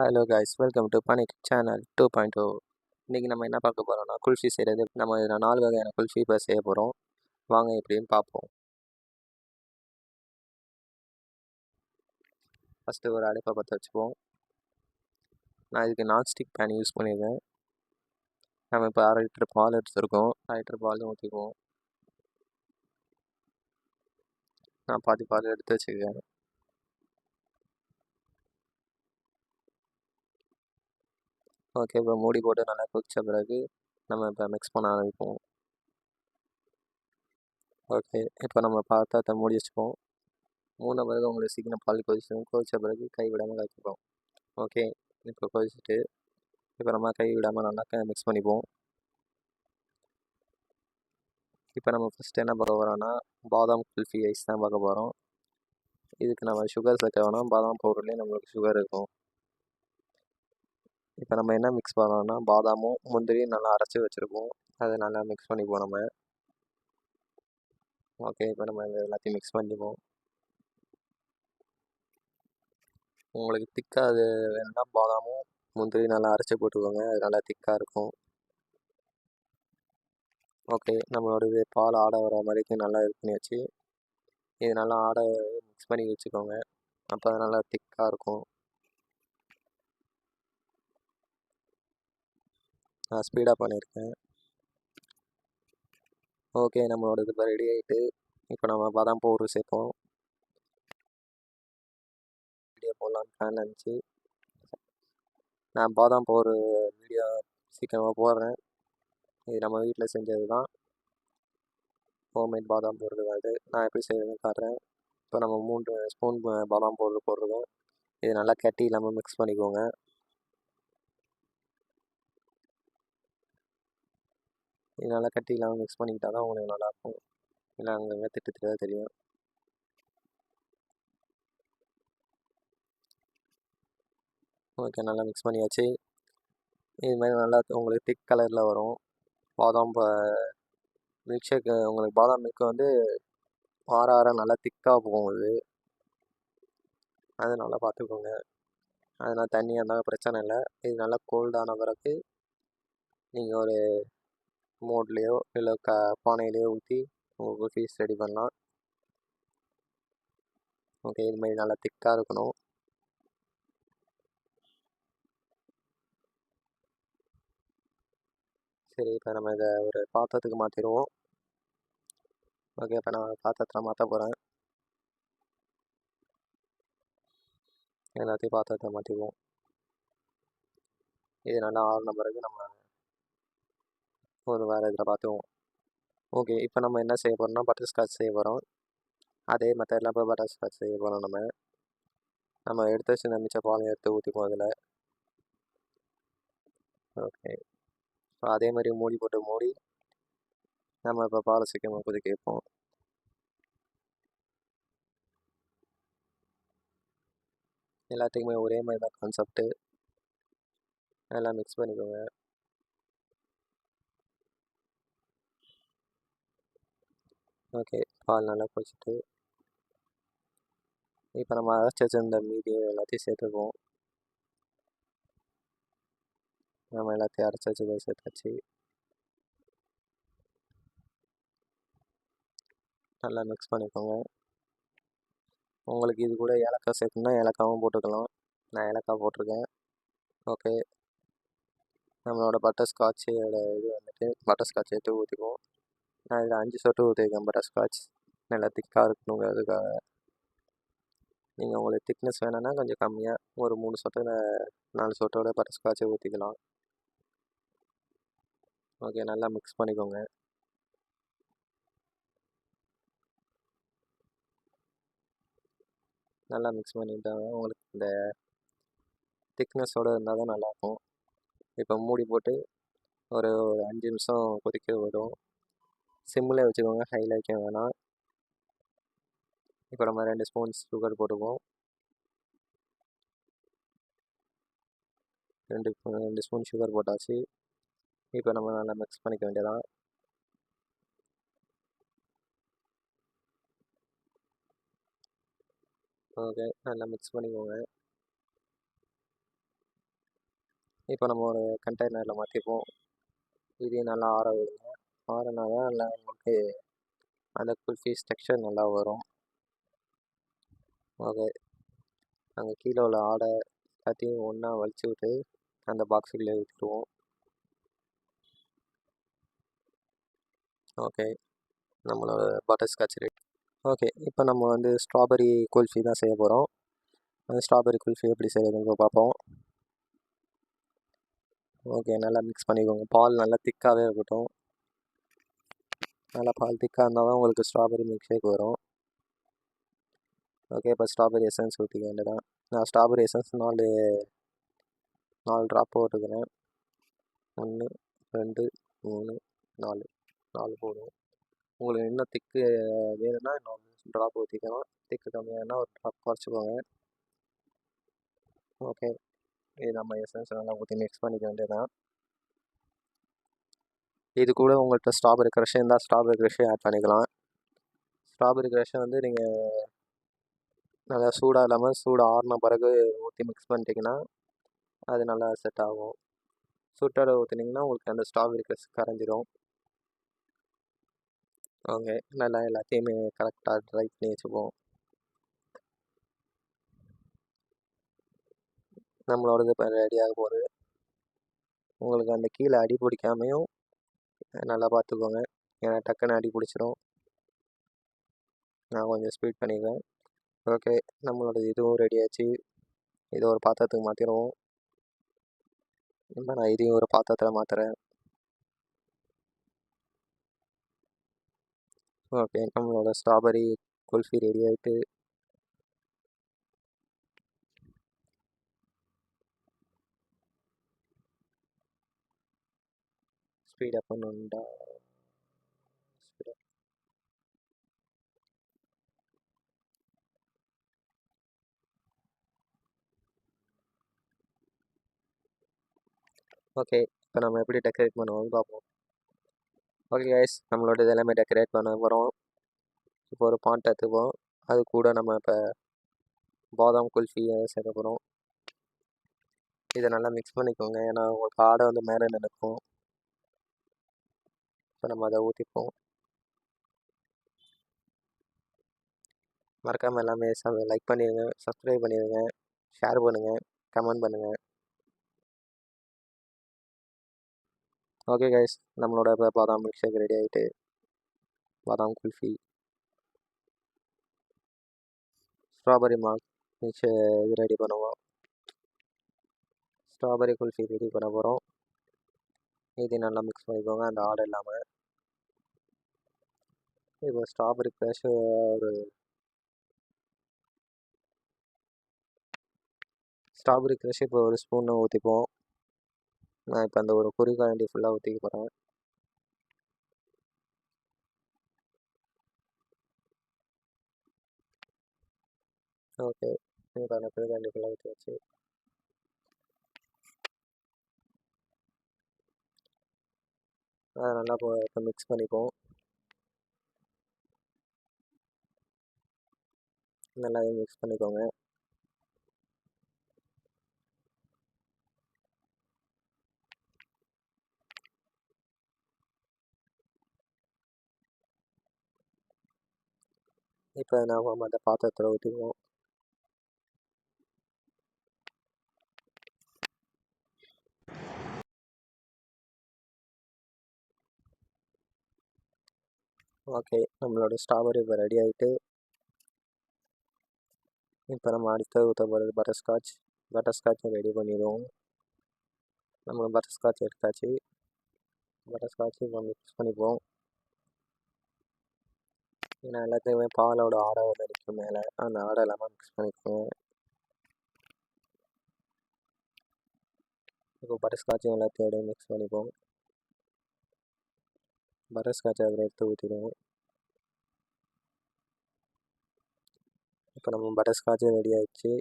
Hello guys welcome to பனிக் channel two point two இன்றைக்கி நம்ம என்ன பார்க்க போகிறோம்னா குல்ஃபி செய்கிறது நம்ம இதில் நாலு வகையான குல்ஃபி இப்போ செய்ய போகிறோம் வாங்க எப்படின்னு பார்ப்போம். ஃபஸ்ட்டு ஒரு அடுப்பை பற்ற வச்சுப்போம் நான் இதுக்கு நான்ஸ்டிக் பேன் யூஸ் பண்ணியிருக்கேன் நம்ம இப்போ அரை லிட்டர் பால் எடுத்துருக்கோம். அரை லிட்டர் பால் ஊற்றிக்குவோம் நான் பாதி பால் எடுத்து வச்சுக்கிறேன். ஓகே இப்போ மூடி போட்டு நல்லா கொதிச்ச பிறகு நம்ம இப்போ மிக்ஸ் பண்ண ஆரம்பிப்போம். ஓகே இப்போ நம்ம பாத்திரத்தை மூடி வச்சுப்போம். மூணு பிறகு உங்களுக்கு சீக்கிரம் பால் கொதிச்சிடும் கொதித்த பிறகு கை விடாமல் கற்றுப்போம் ஓகே இப்போ கொதிச்சுட்டு இப்போ நம்ம கை விடாமல் நல்லா மிக்ஸ் பண்ணிப்போம். இப்போ நம்ம ஃபஸ்ட்டு என்ன பார்க்க போகிறோம்னா பாதாம் குல்ஃபி ஐஸ் தான் பார்க்க போகிறோம் இதுக்கு நம்ம சுகர் சேர்க்க வேணும். பாதாம் பவுடர்லேயே நம்மளுக்கு சுகர் இருக்கும். இப்போ நம்ம என்ன மிக்ஸ் பண்ணோம்னா பாதாமும் முந்திரியும் நல்லா அரைச்சி வச்சுருப்போம். அதை நல்லா மிக்ஸ் பண்ணிப்போம் நம்ம. ஓகே இப்போ நம்ம இந்த எல்லாத்தையும் மிக்ஸ் பண்ணிப்போம் உங்களுக்கு திக்காக அது வேணும்னா பாதாமும் முந்திரி நல்லா அரைச்சி போட்டுக்கோங்க. அது நல்லா திக்காக இருக்கும். ஓகே நம்மளோட பால் ஆடை வர வரைக்கும் நல்லா இது பண்ணி வச்சு இது நல்லா ஆடை மிக்ஸ் பண்ணி வச்சுக்கோங்க. அப்போ அது நல்லா திக்காக இருக்கும். நான் ஸ்பீடாக பண்ணியிருக்கேன். ஓகே நம்மளோட இது இப்போ ரெடி ஆகிட்டு இப்போ நம்ம பாதாம் பவுடர் சேர்ப்போம். வீடியோ போடலான்னு பிளான் இருந்துச்சு நான் பாதாம் பவுடர் வீடியோ சீக்கிரமாக போடுறேன். இது நம்ம வீட்டில் செஞ்சது தான் ஹோம்மேட் பாதாம் பவுடர் அது. நான் எப்படி செய்யறதுன்னு காட்டுறேன். இப்போ நம்ம மூன்று ஸ்பூன் பாதாம் பவுடர் போடுறோம் இது நல்லா கட்டி இல்லாமல் மிக்ஸ் பண்ணிக்கோங்க. இதனால் கட்டிக்கலாம் கட்டி இல்லாமல் மிக்ஸ் பண்ணிக்கிட்டால் தான் உங்களுக்கு நல்லாயிருக்கும் இல்லை அங்கங்கே திட்டு திட்டு தெரியும். ஓகே நல்லா மிக்ஸ் பண்ணியாச்சு. இது மாதிரி நல்லா உங்களுக்கு திக் கலரில் வரும். பாதாம் மில்க் ஷேக்கு உங்களுக்கு பாதாம் மில்க் வந்து ஆற ஆற நல்லா திக்காக போகும் இது அது நல்லா பார்த்துக்கோங்க அதனால் தண்ணியாக இருந்தாலும் பிரச்சனை இல்லை. இது நல்லா கோல்டான பிறகு நீங்கள் ஒரு மோட்லேயோ இல்லை க பானையிலையோ ஊற்றி உங்களுக்கு ஃபீஸ் ரெடி பண்ணலாம். ஓகே இது மாதிரி நல்லா திக்காக இருக்கணும். சரி இப்போ நம்ம இதை ஒரு பாத்திரத்துக்கு மாற்றிடுவோம் ஓகே இப்போ நான் பாத்திரத்தில் மாற்ற போகிறேன் எல்லாத்தையும் பாத்திரத்தை மாற்றிக்குவோம் இது நல்லா ஆறு பிறகு நம்ம ஒரு வேறு இதில் பார்த்துவோம் ஓகே இப்போ நம்ம என்ன செய்ய போகிறோம்னா பட்டர் ஸ்காட்ச் செய்ய போகிறோம் அதே மெத்தடில் இப்போ பட்டர் ஸ்காட்ச் செய்ய போகிறோம் நம்ம. நம்ம எடுத்து வச்சு மிச்ச பாலையும் எடுத்து ஊற்றிப்போம் அதில். ஓகே ஸோ அதே மாதிரி மூடி போட்டு மூடி நம்ம இப்போ பாலை சீக்கிரமாக கொதிக்க வைப்போம். எல்லாத்துக்குமே ஒரே மாதிரி தான் கான்செப்ட்டு எல்லாம் மிக்ஸ் பண்ணிக்கோங்க. ஓகே பால் நல்லா குடிச்சிட்டு இப்போ நம்ம அரைச்சி வச்சிருந்த மீதி எல்லாத்தையும் சேர்த்துக்குவோம். நம்ம எல்லாத்தையும் அரைச்சி வச்சதை சேர்த்தாச்சு. நல்லா மிக்ஸ் பண்ணிக்கோங்க. உங்களுக்கு இது கூட ஏலக்காய் சேர்க்கணுன்னா ஏலக்காவும் போட்டுக்கலாம். நான் ஏலக்காய் போட்டிருக்கேன். ஓகே. நம்மளோட பட்டர் ஸ்காட்சோட இது வந்துட்டு பட்டர் ஸ்காட்ச் எடுத்து ஊற்றிக்குவோம் நான் இதில் அஞ்சு சொட்டு ஊற்றிருக்கேன் பட்டர் ஸ்காட்ச் நல்லா திக்காக இருக்கணுங்கிறதுக்காக. நீங்கள் உங்களுக்கு திக்னஸ் வேணும்னா கொஞ்சம் கம்மியாக ஒரு மூணு சொட்டு நாலு சொட்டோட பட்டர் ஸ்காட்சை ஊற்றிக்கலாம் ஓகே நல்லா மிக்ஸ் பண்ணிக்கோங்க. நல்லா மிக்ஸ் பண்ணிட்டாங்க உங்களுக்கு இந்த திக்னஸோடு இருந்தால் தான் நல்லாயிருக்கும் இப்போ மூடி போட்டு ஒரு ஒரு அஞ்சு நிமிஷம் கொதிக்க வரும் சிம்மில் வச்சுக்கோங்க. ஹையில் வைக்க வேணாம். இப்போ நம்ம ரெண்டு ஸ்பூன் சுகர் போட்டுக்குவோம். ரெண்டு ரெண்டு ஸ்பூன் சுகர் போட்டாச்சு. இப்போ நம்ம நல்லா மிக்ஸ் பண்ணிக்க வேண்டியதான் ஓகே. நல்லா மிக்ஸ் பண்ணிக்கோங்க. இப்போ நம்ம ஒரு கண்டெய்னரில் மாற்றிப்போம் இதையும் நல்லா ஆற விடுங்க. ஆறினா தான் நல்லா நமக்கு அந்த குல்ஃபி ஸ்ட்ரக்சர் நல்லா வரும். ஓகே. அங்கே கீழே உள்ள ஆடை எல்லாத்தையும் ஒன்றா வலிச்சு விட்டு அந்த பாக்ஸுக்குள்ளே விட்டுருவோம். ஓகே. நம்மளோட பட்டர் ஸ்காட்ச் ரெடி ஓகே. இப்போ நம்ம வந்து ஸ்ட்ராபெரி குல்ஃபி தான் செய்ய போகிறோம் அந்த ஸ்ட்ராபெரி குல்ஃபி எப்படி செய்யறதுன்னு பார்ப்போம். ஓகே. நல்லா மிக்ஸ் பண்ணிக்கோங்க. பால் நல்லா திக்காகவே இருக்கட்டும். நல்லா பால் திக்காக இருந்தால் தான் உங்களுக்கு ஸ்ட்ராபெரி மில்க் ஷேக் வரும். ஓகே இப்போ ஸ்ட்ராபெரி எசன்ஸ் ஊற்றிக்க வேண்டியதான் நான் ஸ்ட்ராபெரி எசன்ஸ் நாலு நாலு ட்ராப் போட்டுக்கிறேன். ஒன்று ரெண்டு மூணு நாலு நாலு போடுவோம். உங்களுக்கு இன்னும் திக்கு வேணும்னா இன்னொன்று ட்ராப் ஊற்றிக்கலாம் திக்கு கம்மியானா ஒரு ட்ராப் குறைச்சிக்கோங்க. ஓகே இது நம்ம எசன்ஸ் நல்லா ஊற்றி மிக்ஸ் பண்ணிக்க வேண்டியதான் இது கூட உங்கள்கிட்ட ஸ்ட்ராபெரி க்ரஷ் இருந்தால் ஸ்ட்ராபெரி க்ரஷ்ஷே ஆட் பண்ணிக்கலாம். ஸ்ட்ராபெரி க்ரஷ்ஷை வந்து நீங்கள் நல்லா சூடாக இல்லாமல் சூடு ஆறின பிறகு ஊற்றி மிக்ஸ் பண்ணிட்டீங்கன்னா அது நல்லா செட் ஆகும். சுட்டோட ஊற்றுனீங்கன்னா உங்களுக்கு அந்த ஸ்ட்ராபெரி க்ரஷ் கரைஞ்சிரும். ஓகே நல்லா எல்லாத்தையுமே கரெக்டாக ட்ரை பண்ணி வச்சுப்போம். நம்மளோடது இப்போ ரெடியாக போகுது. உங்களுக்கு அந்த கீழே அடி பிடிக்காமையும் நல்லா பார்த்துக்கோங்க. ஏன்னா டக்குன்னு அடி பிடிச்சிரும். நான் கொஞ்சம் ஸ்பீட் பண்ணிடுவேன் ஓகே நம்மளோட இதுவும் ரெடி ஆச்சு. இதை ஒரு பாத்திரத்துக்கு மாற்றிடுவோம் இப்போ நான் இதையும் ஒரு பாத்திரத்தில் மாற்றுறேன் ஓகே நம்மளோட ஸ்ட்ராபெரி குல்ஃபி ரெடி ஆகிட்டு ஸ்பீடப் பண்ணணுண்டா ஸ்பீடப் ஓகே இப்போ நம்ம எப்படி டெக்கரேட் பண்ணுவோம்னு பார்ப்போம். ஓகே கைஸ் நம்மளோட இது எல்லாமே டெக்கரேட் பண்ண போகிறோம் இப்போ ஒரு பாண்ட் எடுத்துப்போம் அது கூட நம்ம இப்போ பாதாம் குல்ஃபி சேர்க்க போகிறோம் இதை நல்லா மிக்ஸ் பண்ணிக்கோங்க. ஏன்னா உங்களுக்கு ஆடை வந்து மேலே நினைக்கும் இப்போ நம்ம அதை ஊற்றிப்போம் மறக்காமல் எல்லாமே லைக் பண்ணிடுங்க சப்ஸ்கிரைப் பண்ணிடுங்க ஷேர் பண்ணுங்கள் கமெண்ட் பண்ணுங்கள் ஓகே கைஸ் நம்மளோட இப்போ பாதாம் மில்க் ஷேக் ரெடி ஆகிட்டு பாதாம் குல்ஃபி. ஸ்ட்ராபெரி மால்க் மில்க் இது ரெடி பண்ணுவோம். ஸ்ட்ராபெரி குல்ஃபி ரெடி பண்ண போகிறோம் இது நல்லா மிக்ஸ் பண்ணிக்கோங்க. அந்த ஆர்டர் இல்லாமல் இப்போ ஸ்ட்ராபெரி க்ரஷ் ஒரு ஸ்ட்ராபெரி க்ரஷ் இப்போ ஒரு ஸ்பூனை ஊற்றிப்போம் நான் இப்போ அந்த ஒரு குறிக்காண்டி ஃபுல்லாக ஊற்றிக்க போகிறேன் ஓகே. இப்போ அந்த குறிக்காண்டி ஃபுல்லாக ஊற்றி வச்சு அதை நல்லா இப்போ மிக்ஸ் பண்ணிப்போம். நல்லா மிக்ஸ் பண்ணிக்கோங்க. இப்போ நாம் அந்த பாத்திரத்தில் ஊற்றிக்குவோம் ஓகே. நம்மளோட ஸ்ட்ராபெரி இப்போ ரெடி ஆகிட்டு இப்போ நம்ம அடுத்த ஊற்ற போகிறது பட்டர்ஸ்காட்ச் பட்டர்ஸ்காட்சும் ரெடி பண்ணிடுவோம். நம்ம பட்டர்ஸ்காட்ச் எடுத்தாச்சு. பட்டர்ஸ்காட்ச் நம்ம மிக்ஸ் பண்ணிப்போம். ஏன்னா எல்லாத்தையுமே பாலோட ஆடை வந்து நிற்கும் மேலே. அந்த ஆடை இல்லாமல் மிக்ஸ் பண்ணிக்குவோம். இப்போ பட்டர்ஸ்காட்சும் எல்லாத்தையோட மிக்ஸ் பண்ணிப்போம். பட்டர்ஸ்காட்ச் அதில் எடுத்து ஊற்றிடுவோம் இப்போ நம்ம பட்டர்ஸ்காட்சும் ரெடி ஆயிடுச்சு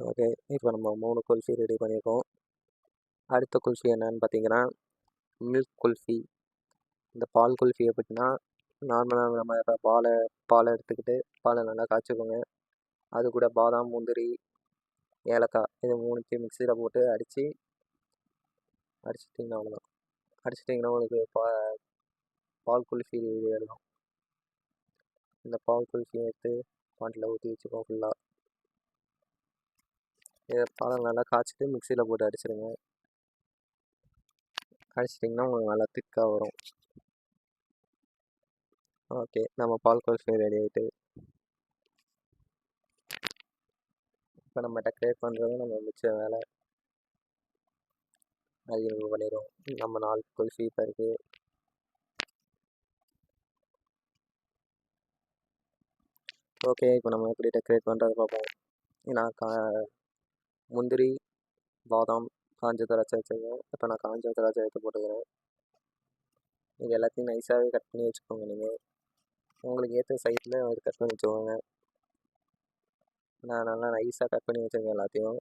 ஓகே இப்போ நம்ம மூணு குல்ஃபி ரெடி பண்ணியிருக்கோம் அடுத்த குல்ஃபி என்னன்னு பார்த்தீங்கன்னா மில்க் குல்ஃபி இந்த பால் குல்ஃபி எப்படின்னா நார்மலாக நம்ம இப்போ பாலை பாலை எடுத்துக்கிட்டு பாலை நல்லா காய்ச்சிக்கோங்க. அது கூட பாதாம் முந்திரி ஏலக்காய் இது மூணுத்தையும் மிக்சியில் போட்டு அடித்து அடிச்சிட்டிங்கன்னா அவ்வளோதான் அடிச்சிட்டிங்கன்னா உங்களுக்கு பா பால் குல்ஃபி எழுதும் இந்த பால் குல்ஃபி எடுத்து பாண்டில் ஊற்றி வச்சுக்கோம் ஃபுல்லாக இதை பால் நல்லா காய்ச்சிட்டு மிக்சியில் போட்டு அடிச்சிடுங்க அடிச்சிட்டிங்கன்னா உங்களுக்கு நல்லா திக்காக வரும். ஓகே நம்ம பால் குல்ஃபி ரெடி ஆகிட்டு இப்போ நம்ம டெக்கரேட் பண்ணுறது நம்ம மிச்ச வேலை. அது நம்ம பண்ணிடுவோம் நம்ம நாளுக்குள் குல்ஃபி இருக்குது ஓகே இப்போ நம்ம எப்படி டெக்கரேட் பண்ணுறது பார்ப்போம் நான் கா முந்திரி பாதாம் காஞ்ச திராட்சை வச்சுருக்கேன். இப்போ நான் காஞ்ச திராட்சை எடுத்து போட்டுக்கிறேன். இது எல்லாத்தையும் நைஸாகவே கட் பண்ணி வச்சுக்கோங்க நீங்கள் உங்களுக்கு ஏற்ற சைஸில் கட் பண்ணி வச்சுக்கோங்க. நான் நல்லா நைஸாக கட் பண்ணி வச்சுருக்கேன் எல்லாத்தையும்.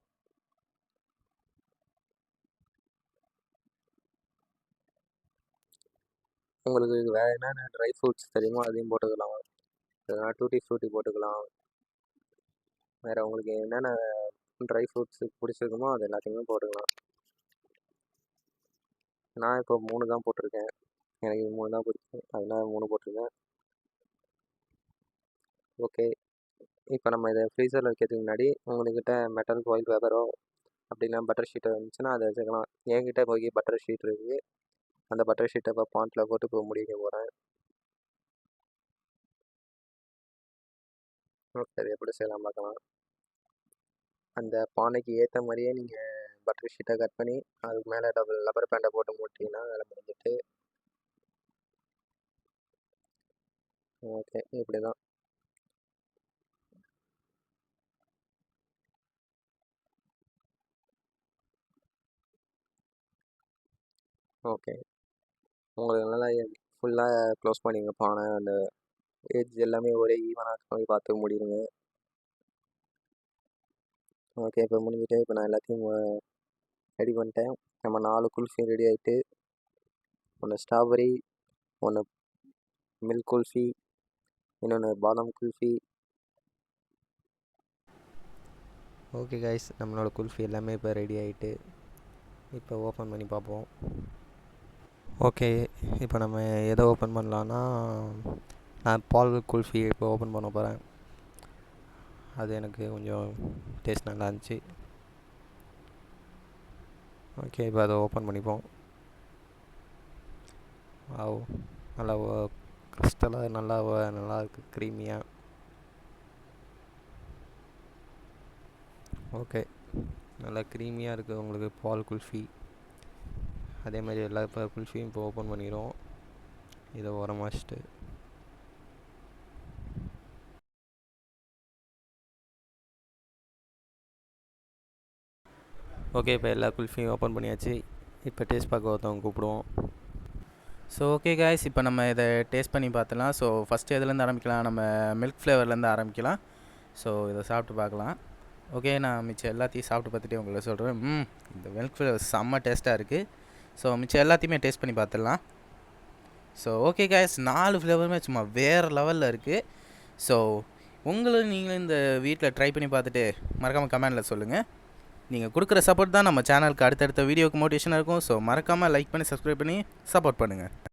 உங்களுக்கு வேறு என்னென்ன ட்ரை ஃப்ரூட்ஸ் தெரியுமோ அதையும் போட்டுக்கலாம். இல்லைனா டூட்டி ஃப்ரூட்டி போட்டுக்கலாம். வேறு உங்களுக்கு என்னென்ன ட்ரை ஃப்ரூட்ஸ் பிடிச்சிருக்குமோ அது எல்லாத்தையுமே போட்டுக்கலாம். நான் இப்போ மூணு தான் போட்டிருக்கேன். எனக்கு மூணு தான் பிடிக்கும். அதனால் மூணு போட்டிருக்கேன். ஓகே இப்போ நம்ம இதை ஃப்ரீசரில் வைக்கிறதுக்கு முன்னாடி உங்கள்கிட்ட மெட்டல் ஃபாயில் பேப்பரோ அப்படின்னா பட்டர் ஷீட்டோ இருந்துச்சுன்னா அதை வச்சுக்கலாம். என்கிட்ட போய் பட்டர் ஷீட் இருக்குது அந்த பட்டர் ஷீட்டை இப்போ பாண்டில் போட்டு இப்போ முடிக்க போகிறேன் ஓகே எப்படி செய்யலாம் பார்க்கலாம் அந்த பானைக்கு ஏற்ற மாதிரியே நீங்கள் பட்டர் ஷீட்டை கட் பண்ணி அதுக்கு மேலே டபுள் லப்பர் பேண்டை போட்டு மூட்டிங்கன்னா வேலை முடிஞ்சிட்டு. ஓகே இப்படி தான் ஓகே. உங்களுக்கு நல்லா ஃபுல்லாக க்ளோஸ் பண்ணிங்க பானை அந்த ஏஜ் எல்லாமே ஒரே ஈவனாக போய் பார்த்து முடியுங்க ஓகே இப்போ முடிஞ்சுட்டு இப்போ நான் எல்லாத்தையும் ரெடி பண்ணிட்டேன். நம்ம நாலு குல்ஃபி ரெடி ஆகிட்டு ஒன்று ஸ்ட்ராபெரி ஒன்று மில்க் குல்ஃபி இன்னொன்று பாதாம் குல்ஃபி ஓகே கைஸ் நம்மளோட குல்ஃபி எல்லாமே இப்போ ரெடி ஆகிட்டு இப்போ ஓப்பன் பண்ணி பார்ப்போம். ஓகே இப்போ நம்ம எதை ஓப்பன் பண்ணலான்னா நான் பால் குல்ஃபி இப்போ ஓப்பன் பண்ண போகிறேன் அது எனக்கு கொஞ்சம் டேஸ்ட் நல்லா இருந்துச்சு. ஓகே இப்போ அதை ஓப்பன் பண்ணிப்போம். ஆவ் நல்லா கிறிஸ்டலாக நல்லா நல்லா இருக்குது க்ரீமியாக ஓகே நல்லா க்ரீமியாக இருக்குது உங்களுக்கு பால் குல்ஃபி. அதே மாதிரி எல்லா இப்போ இப்போ ஓப்பன் பண்ணிடுவோம் இதை உரமா வச்சுட்டு. ஓகே இப்போ எல்லா குல்ஃபியும் ஓப்பன் பண்ணியாச்சு. இப்போ டேஸ்ட் பார்க்க ஒருத்தவங்க கூப்பிடுவோம். ஸோ ஓகே காய்ஸ் இப்போ நம்ம இதை டேஸ்ட் பண்ணி பார்த்துலாம் ஸோ ஃபஸ்ட்டு எதுலேருந்து ஆரம்பிக்கலாம்? நம்ம மில்க் ஃப்ளேவர்லேருந்து ஆரம்பிக்கலாம். ஸோ இதை சாப்பிட்டு பார்க்கலாம். ஓகே நான் மிச்சம் எல்லாத்தையும் சாப்பிட்டு பார்த்துட்டு உங்களை சொல்கிறேன் ம் இந்த மில்க் ஃப்ளேவர் செம்ம டேஸ்ட்டாக இருக்குது ஸோ மிச்சம் எல்லாத்தையுமே டேஸ்ட் பண்ணி பார்த்துடலாம். ஸோ ஓகே காய்ஸ் நாலு ஃப்ளேவருமே சும்மா வேறு லெவலில் இருக்குது ஸோ உங்களும் நீங்களும் இந்த வீட்டில் ட்ரை பண்ணி பார்த்துட்டு மறக்காமல் கமெண்டில் சொல்லுங்கள் நீங்கள் கொடுக்குற சப்போர்ட் தான் நம்ம சேனலுக்கு அடுத்தடுத்த வீடியோக்கு மோட்டிவேஷனாக இருக்கும். ஸோ மறக்காமல் லைக் பண்ணி சப்ஸ்கிரைப் பண்ணி சப்போர்ட் பண்ணுங்கள்